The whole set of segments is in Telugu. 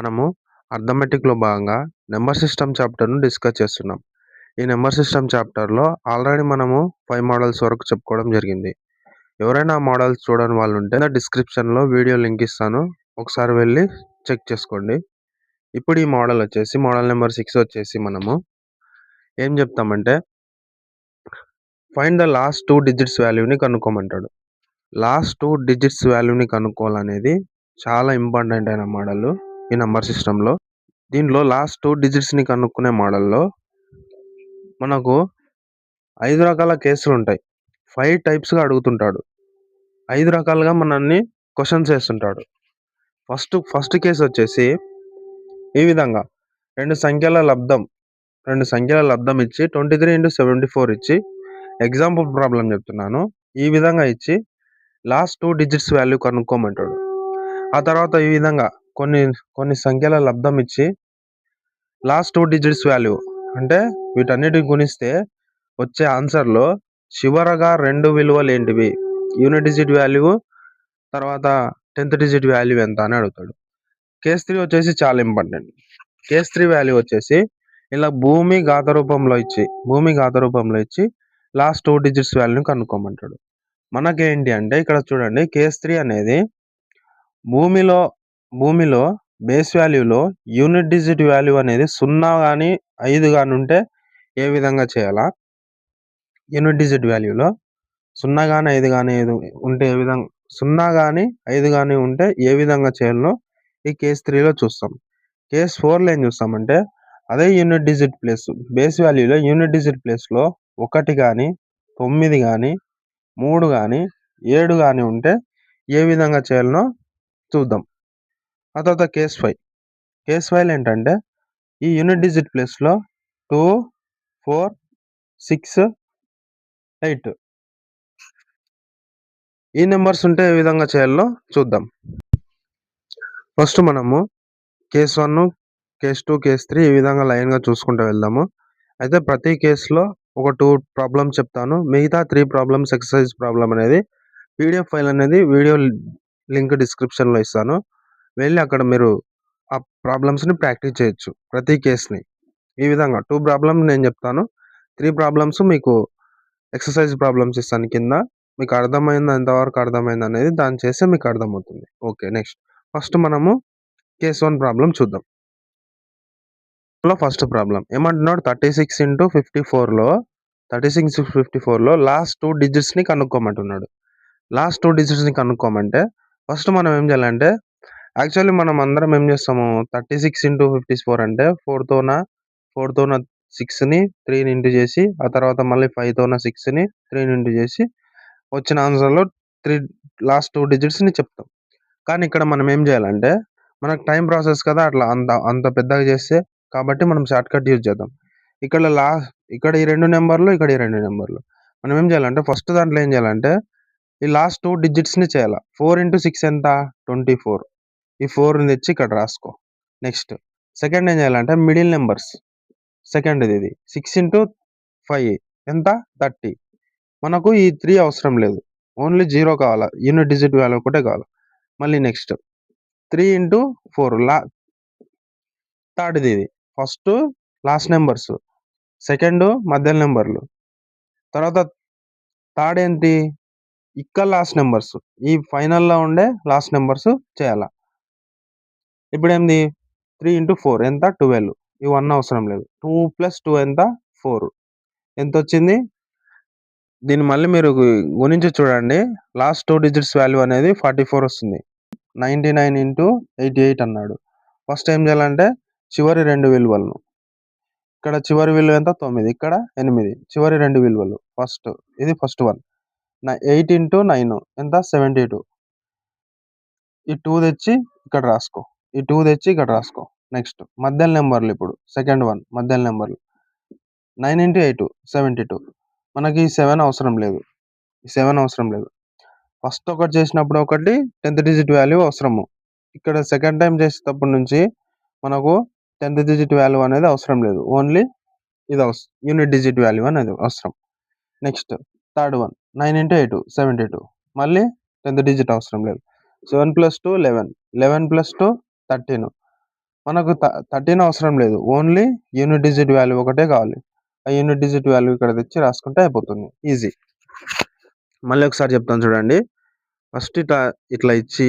మనము అర్థమెటిక్‌లో భాగంగా నెంబర్ సిస్టమ్ చాప్టర్‌ను డిస్కస్ చేస్తున్నాం. ఈ నెంబర్ సిస్టమ్ చాప్టర్‌లో ఆల్రెడీ మనము ఫైవ్ మోడల్స్ వరకు చెప్పుకోవడం జరిగింది. ఎవరైనా ఆ మోడల్స్ చూడని వాళ్ళు ఉంటే డిస్క్రిప్షన్‌లో వీడియో లింక్ ఇస్తాను. ఒకసారి వెళ్ళి చెక్ చేసుకోండి. ఇప్పుడు ఈ మోడల్ వచ్చేసి మోడల్ నెంబర్ సిక్స్ వచ్చేసి మనము ఏం చెప్తామంటే find the last two digits వాల్యూని కనుక్కోమంటాడు. లాస్ట్ టూ డిజిట్స్ వాల్యూని కనుక్కోవాలనేది చాలా ఇంపార్టెంట్ అయిన మోడల్ ఈ నెంబర్ సిస్టంలో దీనిలో లాస్ట్ టూ డిజిట్స్‌ని కనుక్కునే మోడల్‌లో మనకు ఐదు రకాల కేసులు ఉంటాయి ఫైవ్ టైప్స్‌గా అడుగుతుంటాడు. ఐదు రకాలుగా మనల్ని క్వశ్చన్స్ వేస్తుంటాడు ఫస్ట్ ఫస్ట్ కేస్ వచ్చేసి ఈ విధంగా రెండు సంఖ్యల లబ్దం రెండు సంఖ్యల లబ్దం ఇచ్చి 23/74 ఇచ్చి ఎగ్జాంపుల్ ప్రాబ్లం చెప్తున్నాను. ఈ విధంగా ఇచ్చి లాస్ట్ టూ డిజిట్స్ వాల్యూ కనుక్కోమంటాడు. ఆ తర్వాత ఈ విధంగా కొన్ని కొన్ని సంఖ్యల లబ్ధం ఇచ్చి లాస్ట్ టూ డిజిట్స్ వాల్యూ అంటే వీటన్నిటిని గుణిస్తే వచ్చే ఆన్సర్‌లో చివరగా రెండు విలువలు ఏంటివి యూనిట్ డిజిట్ వాల్యూ తర్వాత 10థ్ డిజిట్ వాల్యూ ఎంత అని అడుగుతాడు. కేస్ త్రీ వచ్చేసి చాలా ఇంపార్టెంట్. కేస్ త్రీ వాల్యూ వచ్చేసి ఇలా భూమి ఘాత రూపంలో ఇచ్చి భూమి ఘాత రూపంలో ఇచ్చి లాస్ట్ టూ డిజిట్స్ వాల్యూని కనుక్కోమంటాడు. మనకేంటి అంటే ఇక్కడ చూడండి కేస్ త్రీ అనేది భూమిలో భూమిలో బేస్ వాల్యూలో యూనిట్ డిజిట్ వాల్యూ అనేది సున్నా కానీ ఐదు కానీ ఉంటే ఏ విధంగా చేయాలా? యూనిట్ డిజిట్ వాల్యూలో సున్నా కానీ ఐదు కానీ ఐదు ఉంటే ఏ విధంగా సున్నా కానీ ఐదు కానీ ఉంటే ఏ విధంగా చేయాలో ఈ కేస్ త్రీలో చూస్తాం. కేస్ ఫోర్లో ఏం చూస్తామంటే అదే యూనిట్ డిజిట్ ప్లేస్ బేస్ వాల్యూలో యూనిట్ డిజిట్ ప్లేస్‌లో ఒకటి కానీ తొమ్మిది కానీ మూడు కానీ ఏడు కానీ ఉంటే ఏ విధంగా చేయాలనో చూద్దాం. ఆ తర్వాత కేస్ ఫైవ్ కేస్ ఫైల్ ఏంటంటే ఈ యూనిట్ డిజిట్ ప్లేస్‌లో 2, 4, 6, 8 ఈ నెంబర్స్ ఉంటే ఏ విధంగా చేయాలో చూద్దాం. ఫస్ట్ మనము case one case two case three ఈ విధంగా లైన్‌గా చూసుకుంటూ వెళ్దాము. అయితే ప్రతి కేస్‌లో ఒక టూ ప్రాబ్లమ్స్ చెప్తాను. మిగతా త్రీ ప్రాబ్లమ్స్ ఎక్సర్‌సైజ్ ప్రాబ్లం అనేది పీడీఎఫ్ ఫైల్ అనేది వీడియో లింక్ డిస్క్రిప్షన్‌లో ఇస్తాను. వెళ్ళి అక్కడ మీరు ఆ ప్రాబ్లమ్స్‌ని ప్రాక్టీస్ చేయొచ్చు. ప్రతి కేస్‌ని. ఈ విధంగా టూ ప్రాబ్లమ్స్ నేను చెప్తాను. త్రీ ప్రాబ్లమ్స్ మీకు ఎక్సర్‌సైజ్ ప్రాబ్లమ్స్ ఇస్తాను కింద. మీకు అర్థమైందా? ఎంతవరకు అర్థమైంది అనేది దాన్ని చేస్తే మీకు అర్థమవుతుంది. ఓకే. నెక్స్ట్ ఫస్ట్ మనము కేస్ వన్ ప్రాబ్లమ్ చూద్దాం. లో ఫస్ట్ ప్రాబ్లమ్ ఏమంటున్నాడు 36/54లో 36/54లో లాస్ట్ టూ డిజిట్స్‌ని కనుక్కోమంటున్నాడు. లాస్ట్ టూ డిజిట్స్‌ని కనుక్కోమంటే ఫస్ట్ మనం ఏం చేయాలంటే యాక్చువల్లీ మనం అందరం ఏం చేస్తాము 36/54 అంటే 4 తోన 4 తోన 6ని 3ని ఇంటూ చేసి ఆ తర్వాత మళ్ళీ 5 తోన 6ని 3ని ఇంటూ చేసి వచ్చిన ఆన్సర్‌లో 3 లాస్ట్ 2 డిజిట్స్‌ని చెప్తాం. కానీ ఇక్కడ మనం ఏం చేయాలంటే మనకు టైమ్ ప్రాసెస్ కదా! అట్లా అంత అంత పెద్దగా చేస్తే కాబట్టి మనం షార్ట్‌కట్ యూజ్ చేద్దాం. ఇక్కడ లా ఇక్కడ ఈ 2 నంబర్‌లు, ఇక్కడ ఈ 2 నంబర్‌లు. మనం ఏం చేయాలంటే ఫస్ట్ దాంట్లో ఏం చేయాలంటే ఈ లాస్ట్ 2 డిజిట్స్‌ని చేయాల. 4/6 ఎంత? 24 ఈ ఫోర్ని తెచ్చి ఇక్కడ రాసుకో. నెక్స్ట్ సెకండ్ ఏం చేయాలంటే మిడిల్ నెంబర్స్ సెకండ్ ఇది 6/5 ఎంత? 30 మనకు ఈ త్రీ అవసరం లేదు. ఓన్లీ జీరో కావాలా. యూనిట్ డిజిట్ వాల్యూ ఒకటే కావాలి. మళ్ళీ నెక్స్ట్ 3/4 లా థర్డ్‌ది ఇది. ఫస్ట్ లాస్ట్ నెంబర్స్ సెకండ్ మధ్య నెంబర్లు తర్వాత థర్డ్ ఏంటి? ఇక్కడ లాస్ట్ నెంబర్స్ ఈ ఫైనల్‌లో ఉండే లాస్ట్ నెంబర్స్ చేయాలా ఇప్పుడు ఏంది త్రీ ఇంటూ ఫోర్ ఎంత? ట్వెల్వ్. ఇవి వన్ అవసరం లేదు. టూ ప్లస్ టూ ఎంత? ఫోర్. ఎంత వచ్చింది దీన్ని మళ్ళీ మీరు గుణించి చూడండి. లాస్ట్ టూ డిజిట్స్ వాల్యూ అనేది ఫార్టీ ఫోర్ వస్తుంది. Ninety nine into eighty eight అన్నాడు. ఫస్ట్ ఏం చేయాలంటే చివరి రెండు విలువలను. ఇక్కడ చివరి విలువ ఎంత? తొమ్మిది. ఇక్కడ ఎనిమిది. చివరి రెండు విలువలు. ఫస్ట్. ఇది ఫస్ట్ వన్. నా ఎయిట్ ఇంటూ నైన్. ఎంత? Seventy two. ఈ టూ తెచ్చి ఇక్కడ రాసుకో. ఈ టూ తెచ్చి ఇక్కడ రాసుకో. నెక్స్ట్ మధ్యల నెంబర్లు ఇప్పుడు సెకండ్ వన్ మధ్యలో నెంబర్లు nine into eight seventy two మనకి సెవెన్ అవసరం లేదు. సెవెన్ అవసరం లేదు. ఫస్ట్ ఒకటి చేసినప్పుడు ఒకటి 10థ్ డిజిట్ వాల్యూ అవసరము. ఇక్కడ సెకండ్ టైం చేసేటప్పటి నుంచి మనకు 10థ్ డిజిట్ వాల్యూ అనేది అవసరం లేదు. ఓన్లీ ఇది అవస యూనిట్ డిజిట్ వాల్యూ అనేది అవసరం. నెక్స్ట్ థర్డ్ వన్ 9/8 72 మళ్ళీ 10థ్ డిజిట్ అవసరం లేదు. 7 + 2 11 11 + 2 13 మనకు థర్టీన్ అవసరం లేదు. ఓన్లీ యూనిట్ డిజిట్ వాల్యూ ఒకటే కావాలి. ఆ యూనిట్ డిజిట్ వాల్యూ ఇక్కడ తెచ్చి రాసుకుంటే అయిపోతుంది. ఈజీ. మళ్ళీ ఒకసారి చెప్తాను చూడండి. ఫస్ట్ ఇట్లా ఇట్లా ఇచ్చి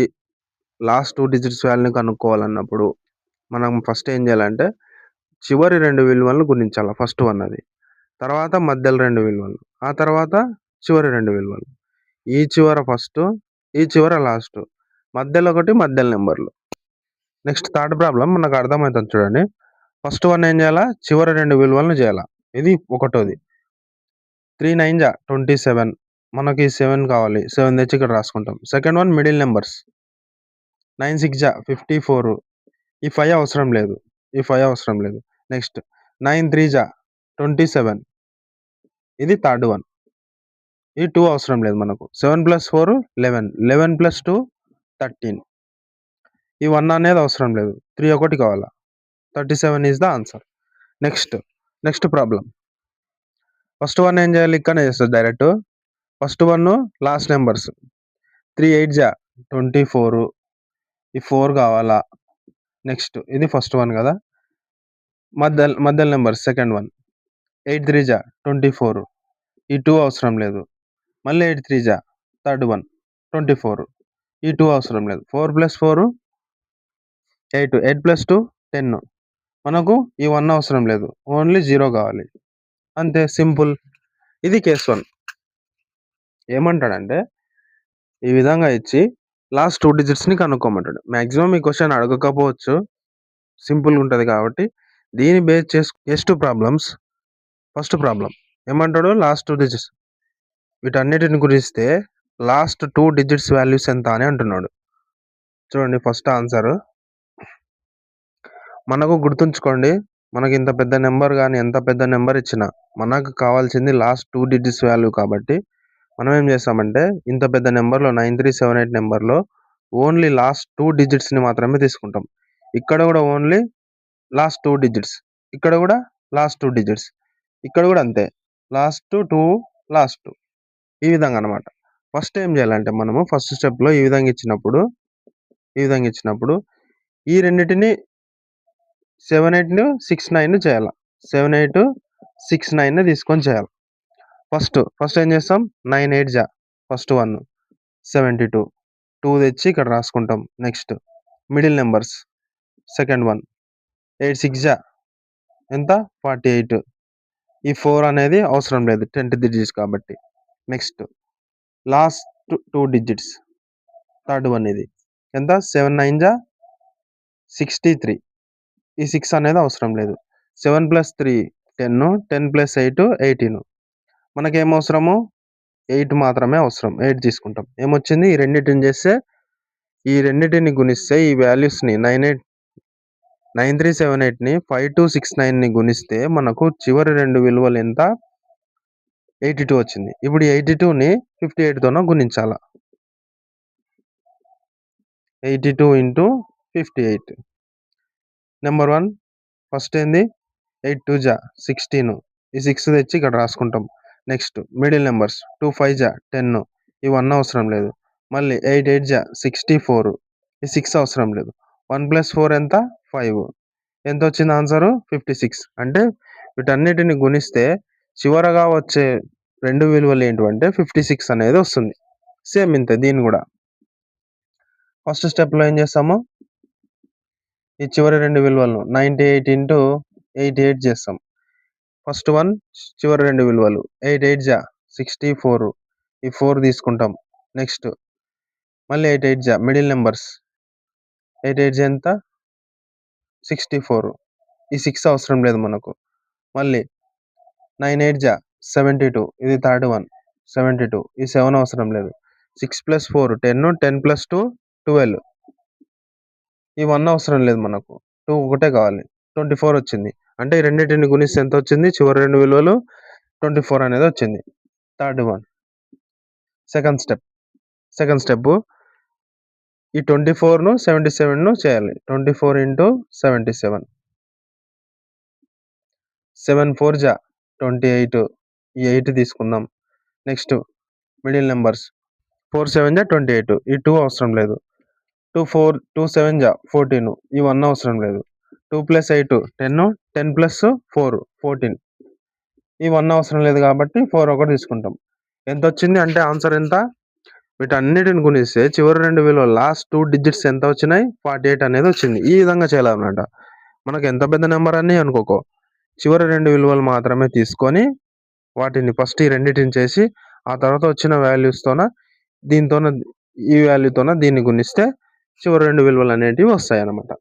లాస్ట్ టూ డిజిట్స్ వాల్యూని కనుక్కోవాలన్నప్పుడు మనం ఫస్ట్ ఏం చేయాలంటే చివరి రెండు విలువలను గుణించాలి ఫస్ట్ వన్ అది. తర్వాత మధ్యలో రెండు విలువలు. ఆ తర్వాత చివరి రెండు విలువలు. ఈ చివర ఫస్ట్ ఈ చివర లాస్ట్ మధ్యలో ఒకటి మధ్యలో నెంబర్లు నెక్స్ట్ థర్డ్ ప్రాబ్లం మనకు అర్థమవుతుంది చూడండి. ఫస్ట్ వన్ ఏం చేయాలా? చివరి రెండు విలువలను చేయాలా? ఇది ఒకటోది. త్రీ నైన్ జా? ట్వంటీ సెవెన్ మనకి సెవెన్ కావాలి. సెవెన్ తెచ్చి ఇక్కడ రాసుకుంటాం. Second one middle numbers nine six జా? ఫిఫ్టీ ఫోర్ ఈ ఫైవ్ అవసరం లేదు. ఈ ఫైవ్ అవసరం లేదు. నెక్స్ట్ నైన్ త్రీ జా? ట్వంటీ సెవెన్ ఇది థర్డ్ వన్ ఇది టూ అవసరం లేదు మనకు. Seven plus four eleven eleven plus two thirteen ఈ వన్ అనేది అవసరం లేదు. త్రీ ఒకటి కావాలా. 37 is the answer. Next next problem first one ఏం చేయాలి? ఇక్కడనే చేస్తుంది direct. First one last numbers three eight జా 24 ఈ ఫోర్ కావాలా. నెక్స్ట్ ఇది ఫస్ట్ వన్ కదా! మధ్య మధ్యలో నెంబర్ సెకండ్ వన్. 8 3 జా 24 ఈ టూ అవసరం లేదు. మళ్ళీ 8 3 జా థర్డ్ వన్ 24 ఈ టూ అవసరం లేదు. ఫోర్ ప్లస్ ఫోరు + 4 8 8 + 2 10 మనకు ఈ వన్ అవసరం లేదు. ఓన్లీ జీరో కావాలి. అంతే సింపుల్. ఇది కేస్ వన్ ఏమంటాడంటే ఈ విధంగా ఇచ్చి లాస్ట్ టూ డిజిట్స్‌ని కనుక్కోమంటాడు. మ్యాక్సిమం ఈ క్వశ్చన్ అడగకపోవచ్చు. సింపుల్‌గా ఉంటుంది కాబట్టి దీన్ని బేస్ చేసు ఎస్ టూ ప్రాబ్లమ్స్. ఫస్ట్ ప్రాబ్లమ్ ఏమంటాడు? Last two digits. వీటన్నిటిని గురిస్తే లాస్ట్ టూ డిజిట్స్ వాల్యూస్ ఎంత అని అంటున్నాడు. చూడండి ఫస్ట్ ఆన్సర్. మనకు గుర్తుంచుకోండి. మనకి ఇంత పెద్ద నెంబర్ కానీ ఎంత పెద్ద నెంబర్ ఇచ్చినా మనకు కావాల్సింది లాస్ట్ టూ డిజిట్స్ వాల్యూ కాబట్టి మనం ఏం చేస్తామంటే ఇంత పెద్ద నెంబర్లో నైన్ త్రీ సెవెన్ ఎయిట్ నెంబర్లో ఓన్లీ లాస్ట్ టూ డిజిట్స్‌ని మాత్రమే తీసుకుంటాం. ఇక్కడ కూడా ఓన్లీ లాస్ట్ టూ డిజిట్స్. ఇక్కడ కూడా లాస్ట్ టూ డిజిట్స్. ఇక్కడ కూడా అంతే. లాస్ట్ టూ లాస్ట్ ఈ విధంగా అనమాట ఫస్ట్ ఏం చేయాలంటే మనము ఫస్ట్ స్టెప్‌లో ఈ విధంగా ఇచ్చినప్పుడు ఈ విధంగా ఇచ్చినప్పుడు ఈ రెండిటిని సెవెన్ ఎయిట్ను సిక్స్ నైన్ చేయాలి. సెవెన్ ఎయిట్ సిక్స్ నైన్ తీసుకొని చేయాలి. ఫస్ట్ ఫస్ట్ ఏం చేస్తాం? నైన్ ఎయిట్ జా. First one seventy two two తెచ్చి ఇక్కడ రాసుకుంటాం. Next middle numbers second one eight six జా. ఎంత? ఫార్టీ ఎయిట్ ఈ ఫోర్ అనేది అవసరం లేదు. టెన్త్ డిజిట్స్ కాబట్టి. Next last two digits third one ఇది. ఎంత? సెవెన్ నైన్ జా? సిక్స్టీ త్రీ ఈ సిక్స్ అనేది అవసరం లేదు. Seven plus three ten ten plus eight eighteen మనకేం అవసరము ఎయిట్ మాత్రమే అవసరం. ఎయిట్ తీసుకుంటాం. ఏమొచ్చింది? ఈ రెండింటిని చేస్తే ఈ రెండింటిని గుణిస్తే ఈ వాల్యూస్ని nine eight nine three seven ఎయిట్ని five two six నైన్ని గుణిస్తే మనకు చివరి రెండు విలువలు ఎంత? ఎయిటీ టూ వచ్చింది. ఇప్పుడు ఎయిటీ టూని ఫిఫ్టీ ఎయిట్తోనో గుణించాలా? Eighty two into fifty eight number one first ఏంది? ఎయిట్ టూ జా సిక్స్టీన్. ఈ సిక్స్ తెచ్చి ఇక్కడ రాసుకుంటాం. Next middle numbers two five జా టెన్. ఇవన్నీ అవసరం లేదు. మళ్ళీ ఎయిట్ ఎయిట్ జా సిక్స్టీ ఫోర్. ఈ సిక్స్ అవసరం లేదు. వన్ ప్లస్ ఫోర్ ఎంత? ఫైవ్. ఎంత వచ్చింది ఆన్సరు? Fifty six. అంటే వీటన్నిటిని గుణిస్తే చివరగా వచ్చే రెండు విలువలు ఏంటంటే ఫిఫ్టీ సిక్స్ అనేది వస్తుంది. సేమ్ ఇంత దీని కూడా. ఫస్ట్ స్టెప్లో ఏం చేస్తాము? ఈ చివరి రెండు విలువలను ninety eight into eighty eight చేస్తాం. ఫస్ట్ వన్ చివరి రెండు విలువలు ఎయిట్ ఎయిట్ జా సిక్స్టీ ఫోర్. ఈ ఫోర్ తీసుకుంటాం. నెక్స్ట్ మళ్ళీ ఎయిట్ ఎయిట్ జా మిడిల్ నెంబర్స్. ఎయిట్ ఎయిట్ జా ఎంత? Sixty four. ఈ సిక్స్ అవసరం లేదు మనకు. మళ్ళీ నైన్ ఎయిట్ జా సెవెంటీ టూ. ఇది థర్డ్ వన్ సెవెంటీ టూ. ఈ సెవెన్ అవసరం లేదు. Six plus four ten ten plus two twelve. ఈ 1 అవసరం లేదు మనకు. 2 ఒకటే కావాలి. 24 వచ్చింది. అంటే ఈ రెండిటిని గుణిస్తే ఎంత వచ్చింది? చివరి రెండు విలువలు 24 అనేది వచ్చింది. Third one. Second step. Second step ఈ 24ను 77ను చేయాలి. 24 ఇంటూ 77 7 4 జా 28 ఈ 8 తీసుకుందాం. నెక్స్ట్ మిడిల్ నంబర్స్ 4 7 జా 28 ఈ 2 అవసరం లేదు. 2 4 2 7 జా 14 ఈ వన్ అవసరం లేదు. Two plus eight ten ten plus four fourteen. ఈ వన్ అవసరం లేదు కాబట్టి ఫోర్ ఒకటి తీసుకుంటాం. ఎంత వచ్చింది అంటే ఆన్సర్ ఎంత? వీటన్నిటిని గుణిస్తే చివరి రెండు విలువలు లాస్ట్ టూ డిజిట్స్ ఎంత వచ్చినాయి? ఫార్టీ ఎయిట్ అనేది వచ్చింది. ఈ విధంగా చేయాలన్నమాట. మనకు ఎంత పెద్ద నెంబర్ అని అనుకోకో. చివరి రెండు విలువలు మాత్రమే తీసుకొని వాటిని ఫస్ట్ ఈ రెండింటిని చేసి ఆ తర్వాత వచ్చిన వాల్యూస్తోన దీంతోన ఈ వాల్యూతోన దీన్ని గుణిస్తే చివరి రెండు విలువలు అనేటివి వస్తాయి అన్నమాట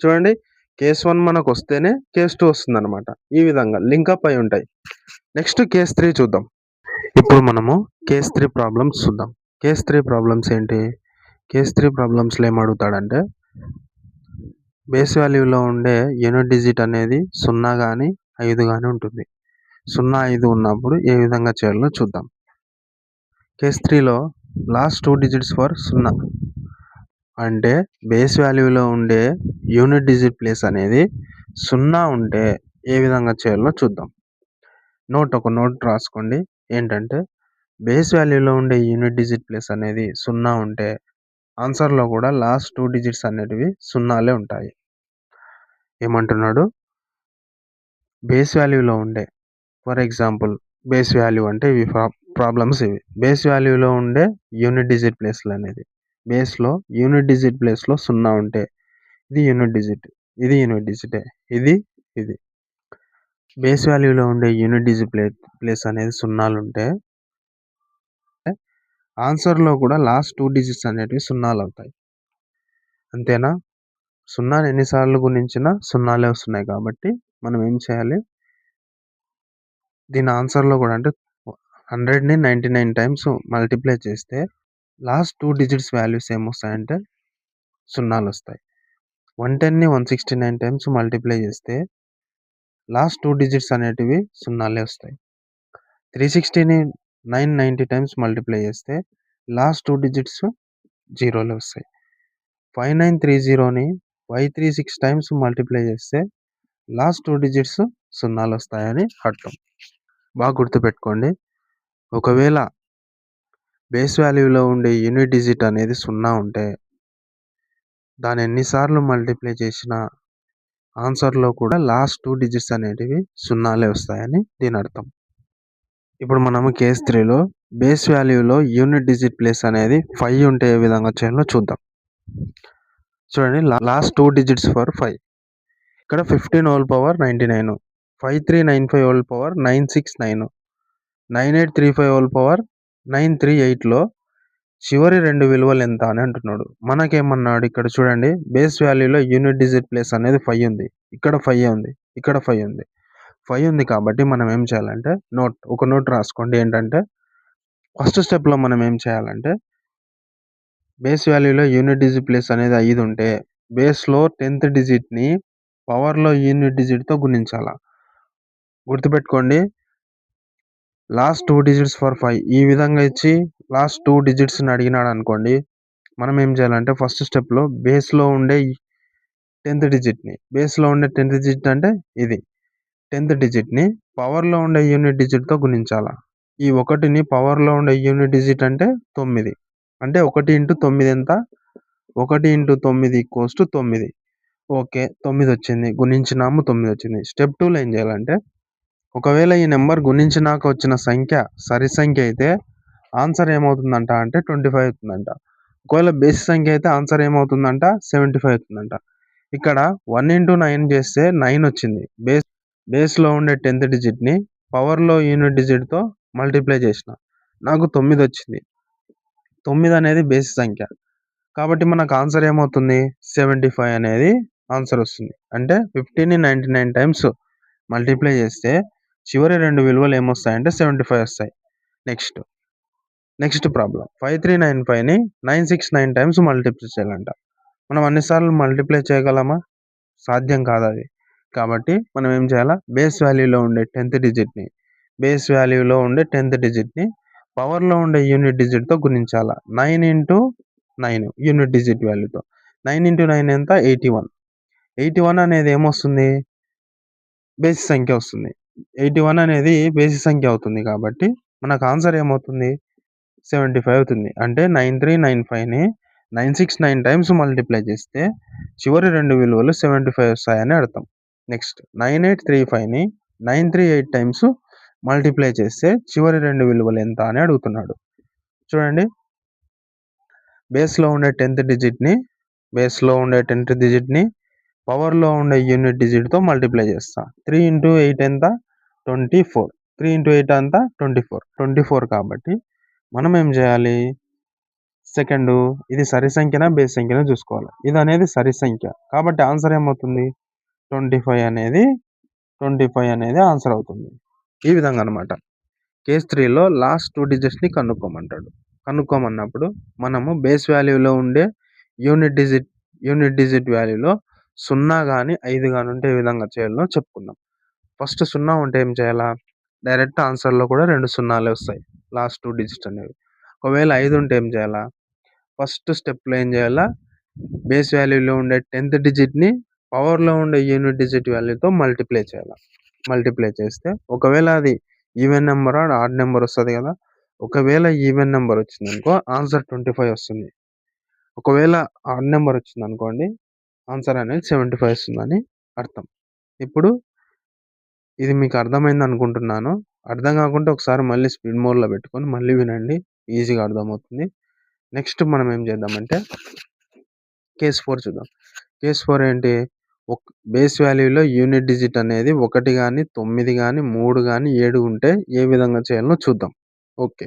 చూడండి కేస్ వన్ మనకు వస్తేనే కేస్ టూ వస్తుంది అనమాట ఈ విధంగా లింకప్ అయి ఉంటాయి. నెక్స్ట్ కేస్ త్రీ చూద్దాం. ఇప్పుడు మనము కేస్ త్రీ ప్రాబ్లమ్స్ చూద్దాం. కేస్ త్రీ ప్రాబ్లమ్స్ ఏంటి? కేస్ త్రీ ప్రాబ్లమ్స్లో ఏం అడుగుతాడంటే బేస్ వాల్యూలో ఉండే యూనిట్ డిజిట్ అనేది సున్నా కానీ ఐదు కానీ ఉంటుంది. సున్నా ఐదు ఉన్నప్పుడు ఏ విధంగా చేయాలో చూద్దాం. కేస్ త్రీలో లాస్ట్ టూ డిజిట్స్ ఫర్ సున్నా. అంటే బేస్ వాల్యూలో ఉండే యూనిట్ డిజిట్ ప్లేస్ అనేది సున్నా ఉంటే ఏ విధంగా చేయాలో చూద్దాం. నోట్ ఒక నోట్ రాసుకోండి. ఏంటంటే బేస్ వాల్యూలో ఉండే యూనిట్ డిజిట్ ప్లేస్ అనేది సున్నా ఉంటే ఆన్సర్లో కూడా లాస్ట్ టూ డిజిట్స్ అనేటివి సున్నాలే ఉంటాయి. ఏమంటున్నాడు? బేస్ వాల్యూలో ఉండే ఫర్ ఎగ్జాంపుల్ బేస్ వాల్యూ అంటే ఇవి ప్రాబ్లమ్స్ ఇవి. బేస్ వాల్యూలో ఉండే యూనిట్ డిజిట్ ప్లేస్లు అనేది. బేస్లో యూనిట్ డిజిట్ ప్లేస్లో సున్నా ఉంటే ఇది యూనిట్ డిజిట్ ఇది యూనిట్ డిజిటే ఇది ఇది. బేస్ వాల్యూలో ఉండే యూనిట్ డిజిట్ ప్లే ప్లేస్ అనేది సున్నాలు ఉంటే ఆన్సర్లో కూడా లాస్ట్ టూ డిజిట్స్ అనేటివి సున్నాలు అవుతాయి అంతేనా? సున్నాను ఎన్నిసార్లు గుణించినా సున్నాలే వస్తున్నాయి కాబట్టి మనం ఏం చేయాలి? దీని ఆన్సర్లో కూడా అంటే హండ్రెడ్ని నైంటీ నైన్ టైమ్స్ మల్టిప్లై చేస్తే లాస్ట్ టూ డిజిట్స్ వాల్యూస్ ఏమొస్తాయంటే సున్నాలు వస్తాయి one టెన్ని one sixty nine times multiply చేస్తే లాస్ట్ టూ డిజిట్స్ అనేటివి సున్నాలే వస్తాయి. త్రీ సిక్స్టీని నైన్ నైంటీ టైమ్స్ మల్టిప్లై చేస్తే లాస్ట్ టూ డిజిట్స్ జీరోలే వస్తాయి. Five nine three జీరోని five three six times multiply చేస్తే లాస్ట్ టూ డిజిట్స్ సున్నాలు వస్తాయని అర్థం. బాగా గుర్తుపెట్టుకోండి. ఒకవేళ బేస్ వాల్యూలో ఉండే యూనిట్ డిజిట్ అనేది సున్నా ఉంటే దాన్ని ఎన్నిసార్లు మల్టిప్లై చేసినా ఆన్సర్లో కూడా లాస్ట్ టూ డిజిట్స్ అనేటివి సున్నాలే వస్తాయని దీని అర్థం. ఇప్పుడు మనము కేస్ త్రీలో బేస్ వాల్యూలో యూనిట్ డిజిట్ ప్లేస్ అనేది ఫైవ్ ఉంటే ఏ విధంగా చేయాలో చూద్దాం. చూడండి last two digits for five. ఇక్కడ fifteen whole power ninety nine five three nine five whole power nine six nine nine eight three five whole power nine three ఎయిట్లో చివరి రెండు విలువలు ఎంత అని అంటున్నాడు. మనకేమన్నాడు ఇక్కడ చూడండి బేస్ వాల్యూలో యూనిట్ డిజిట్ ప్లేస్ అనేది ఫైవ్ ఉంది. ఇక్కడ ఫైవ్ ఉంది ఇక్కడ ఫైవ్ ఉంది. ఫైవ్ ఉంది కాబట్టి మనం ఏం చేయాలంటే నోట్ ఒక నోట్ రాసుకోండి. ఏంటంటే ఫస్ట్ స్టెప్లో మనం ఏం చేయాలంటే బేస్ వాల్యూలో యూనిట్ డిజిట్ ప్లేస్ అనేది ఐదు ఉంటే బేస్లో టెన్త్ డిజిట్ని పవర్లో యూనిట్ డిజిట్తో గుణించాల. గుర్తుపెట్టుకోండి last two digits for five. ఈ విధంగా ఇచ్చి లాస్ట్ టూ డిజిట్స్ని అడిగినాడు అనుకోండి మనం ఏం చేయాలంటే ఫస్ట్ స్టెప్లో బేస్లో ఉండే టెన్త్ డిజిట్ని బేస్లో ఉండే టెన్త్ డిజిట్ అంటే ఇది. టెన్త్ డిజిట్ని పవర్లో ఉండే యూనిట్ డిజిట్తో గుణించాలా? ఈ ఒకటిని పవర్లో ఉండే యూనిట్ డిజిట్ అంటే తొమ్మిది. అంటే ఒకటి ఇంటూ తొమ్మిది ఎంత? ఒకటి ఇంటూ తొమ్మిది కోస్ట్ తొమ్మిది. ఓకే తొమ్మిది వచ్చింది గుణించినాము తొమ్మిది వచ్చింది స్టెప్ టూలో ఏం చేయాలంటే ఒకవేళ ఈ నెంబర్ గుణించినాక వచ్చిన సంఖ్య సరి సంఖ్య అయితే ఆన్సర్ ఏమవుతుందంట అంటే ట్వంటీ ఫైవ్ అవుతుందంట. ఒకవేళ బేసి సంఖ్య అయితే ఆన్సర్ ఏమవుతుందంట? సెవెంటీ ఫైవ్ అవుతుందంట. ఇక్కడ వన్ ఇంటూ నైన్ చేస్తే నైన్ వచ్చింది. బేస్ బేస్లో ఉండే టెన్త్ డిజిట్ని పవర్లో యూనిట్ డిజిట్తో మల్టిప్లై చేసిన. నాకు తొమ్మిది వచ్చింది. తొమ్మిది అనేది బేసి సంఖ్య. కాబట్టి మనకు ఆన్సర్ ఏమవుతుంది? సెవెంటీ ఫైవ్ అనేది ఆన్సర్ వస్తుంది. అంటే ఫిఫ్టీని నైంటీ నైన్ టైమ్స్ మల్టిప్లై చేస్తే చివరి రెండు విలువలు ఏమొస్తాయంటే సెవెంటీ ఫైవ్ వస్తాయి. Next next problem five three nine ఫైవ్ని nine six nine times multiply చేయాలంట. మనం అన్నిసార్లు మల్టిప్లై చేయగలమా? సాధ్యం కాదు అది కాబట్టి మనం ఏం చేయాలా? బేస్ వాల్యూలో ఉండే టెన్త్ డిజిట్ని బేస్ వాల్యూలో ఉండే టెన్త్ డిజిట్ని పవర్లో ఉండే యూనిట్ డిజిట్తో గుణించాలా? Nine into nine unit digit వాల్యూతో nine into nine ఎంత? ఎయిటీ వన్ ఎయిటీ వన్ అనేది ఏమొస్తుంది? బేస్ సంఖ్య వస్తుంది. ఎయిటీ వన్ అనేది బేసి సంఖ్య అవుతుంది కాబట్టి మనకు ఆన్సర్ ఏమవుతుంది? సెవెంటీ ఫైవ్ అవుతుంది. అంటే nine three nine ఫైవ్ని nine six nine times multiply చేస్తే చివరి రెండు విలువలు సెవెంటీ ఫైవ్ వస్తాయని అర్థం. Next nine eight three ఫైవ్ని nine three eight times multiply చేస్తే చివరి రెండు విలువలు ఎంత అని అడుగుతున్నాడు. చూడండి. బేస్లో ఉండే టెన్త్ డిజిట్ని బేస్లో ఉండే టెన్త్ డిజిట్ని పవర్లో ఉండే యూనిట్ డిజిట్తో మల్టిప్లై చేస్తా. త్రీ ఇంటూ ఎయిట్ ఎంత? Twenty four. Three into eight అంతా ట్వంటీ ఫోర్. ట్వంటీ ఫోర్ కాబట్టి మనం ఏం చేయాలి? సెకండ్. ఇది సరి సంఖ్యనా? బేస్ సంఖ్యనా? చూసుకోవాలి. ఇది అనేది సరి సంఖ్య. కాబట్టి ఆన్సర్ ఏమవుతుంది? ట్వంటీ ఫైవ్ అనేది ట్వంటీ ఫైవ్ అనేది ఆన్సర్ అవుతుంది. ఈ విధంగా అనమాట కేస్ త్రీలో లాస్ట్ టూ డిజిట్స్ని కనుక్కోమంటాడు. కనుక్కోమన్నప్పుడు మనము బేస్ వాల్యూలో ఉండే యూనిట్ డిజిట్ యూనిట్ డిజిట్ వాల్యూలో సున్నా కానీ ఐదు కానీ ఉంటే ఏ విధంగా చేయాలో చెప్పుకుందాం. ఫస్ట్ సున్నా ఉంటే ఏం చేయాలా? డైరెక్ట్ ఆన్సర్లో కూడా రెండు సున్నాలే వస్తాయి. లాస్ట్ టూ డిజిట్ అనేవి. ఒకవేళ ఐదు ఉంటే ఏం చేయాలా? ఫస్ట్ స్టెప్లో ఏం చేయాలా? బేస్ వాల్యూలో ఉండే టెన్త్ డిజిట్ని పవర్లో ఉండే యూనిట్ డిజిట్ వాల్యూతో మల్టిప్లై చేయాలి? మల్టిప్లై చేస్తే ఒకవేళ అది ఈవెన్ నెంబర్ ఆడ్ నెంబర్ వస్తుంది కదా? ఒకవేళ ఈవెన్ నెంబర్ వచ్చింది అనుకో ఆన్సర్ ట్వంటీ ఫైవ్ వస్తుంది. ఒకవేళ ఆడ్ నెంబర్ వచ్చింది అనుకోండి ఆన్సర్ అనేది సెవెంటీ ఫైవ్ వస్తుందని అర్థం. ఇప్పుడు ఇది మీకు అర్థమైంది అనుకుంటున్నాను. అర్థం కాకుంటే ఒకసారి మళ్ళీ స్పీడ్ మోడ్లో పెట్టుకొని మళ్ళీ వినండి. ఈజీగా అర్థమవుతుంది. నెక్స్ట్ మనం ఏం చేద్దామంటే కేస్ ఫోర్ చూద్దాం. కేస్ ఫోర్ ఏంటి? ఒక బేస్ వాల్యూలో యూనిట్ డిజిట్ అనేది ఒకటి కానీ తొమ్మిది కానీ మూడు కానీ ఏడు ఉంటే ఏ విధంగా చేయాలో చూద్దాం. ఓకే.